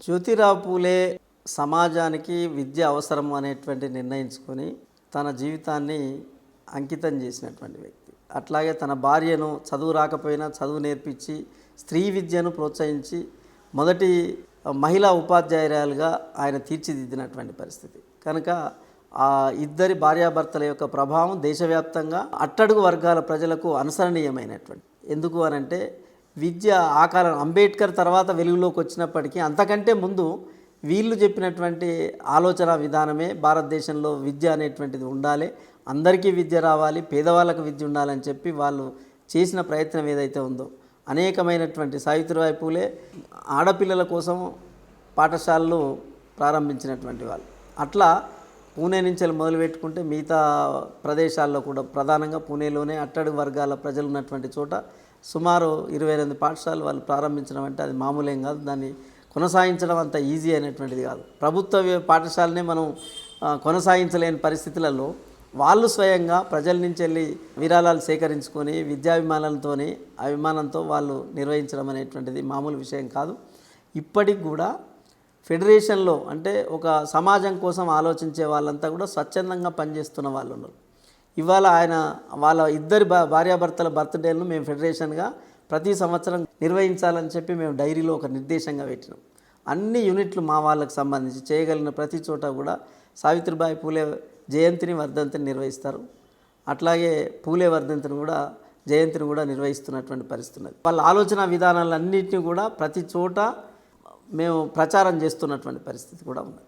జ్యోతిరావు పూలే సమాజానికి విద్య అవసరం అనేటువంటి నిర్ణయించుకొని తన జీవితాన్ని అంకితం చేసినటువంటి వ్యక్తి. అట్లాగే తన భార్యను చదువు రాకపోయినా చదువు నేర్పించి స్త్రీ విద్యను ప్రోత్సహించి మొదటి మహిళా ఉపాధ్యాయురాలుగా ఆయన తీర్చిదిద్దినటువంటి పరిస్థితి. కనుక ఆ ఇద్దరి భార్యాభర్తల యొక్క ప్రభావం దేశవ్యాప్తంగా అట్టడుగు వర్గాల ప్రజలకు అనుసరణీయమైనటువంటి. ఎందుకు అనంటే విద్య ఆకారం అంబేద్కర్ తర్వాత వెలుగులోకి వచ్చినప్పటికీ అంతకంటే ముందు వీళ్ళు చెప్పినటువంటి ఆలోచన విధానమే భారతదేశంలో విద్య అనేటువంటిది ఉండాలి. అందరికీ విద్య రావాలి పేదవాళ్ళకు విద్య ఉండాలని చెప్పి వాళ్ళు చేసిన ప్రయత్నం ఏదైతే ఉందో అనేకమైనటువంటి సావిత్రిబాయి పూలే ఆడపిల్లల కోసం పాఠశాలలు ప్రారంభించినటువంటి వాళ్ళు. అట్లా పూణే నుంచి మొదలుపెట్టుకుంటే మిగతా ప్రదేశాల్లో కూడా ప్రధానంగా పూణేలోనే అట్టడుగు వర్గాల ప్రజలు ఉన్నటువంటి చోట సుమారు ఇరవై ఎనిమిది పాఠశాలలు వాళ్ళు ప్రారంభించడం అంటే అది మామూలేం కాదు. దాన్ని కొనసాగించడం అంత ఈజీ అనేటువంటిది కాదు. ప్రభుత్వ పాఠశాలనే మనం కొనసాగించలేని పరిస్థితులలో వాళ్ళు స్వయంగా ప్రజల నుంచి వెళ్ళి విరాళాలు సేకరించుకొని విద్యాభిమానాలతోని అభిమానంతో వాళ్ళు నిర్వహించడం అనేటువంటిది మామూలు విషయం కాదు. ఇప్పటికి కూడా ఫెడరేషన్లో అంటే ఒక సమాజం కోసం ఆలోచించే వాళ్ళంతా కూడా స్వచ్ఛందంగా పనిచేస్తున్న వాళ్ళు ఉన్నారు. ఇవాళ ఆయన వాళ్ళ ఇద్దరి భా భార్యాభర్తల బర్త్డేలను మేము ఫెడరేషన్గా ప్రతి సంవత్సరం నిర్వహించాలని చెప్పి మేము డైరీలో ఒక నిర్దేశంగా పెట్టినాం. అన్ని యూనిట్లు మా వాళ్ళకి సంబంధించి చేయగలిగిన ప్రతి చోట కూడా సావిత్రిబాయి పూలే జయంతిని వర్ధంతిని నిర్వహిస్తారు. అట్లాగే పూలే వర్ధంతిని కూడా జయంతిని కూడా నిర్వహిస్తున్నటువంటి పరిస్థితున్నది వాళ్ళ ఆలోచన విధానాలన్నింటినీ కూడా ప్రతి చోట మేము ప్రచారం చేస్తున్నటువంటి పరిస్థితి కూడా ఉంది.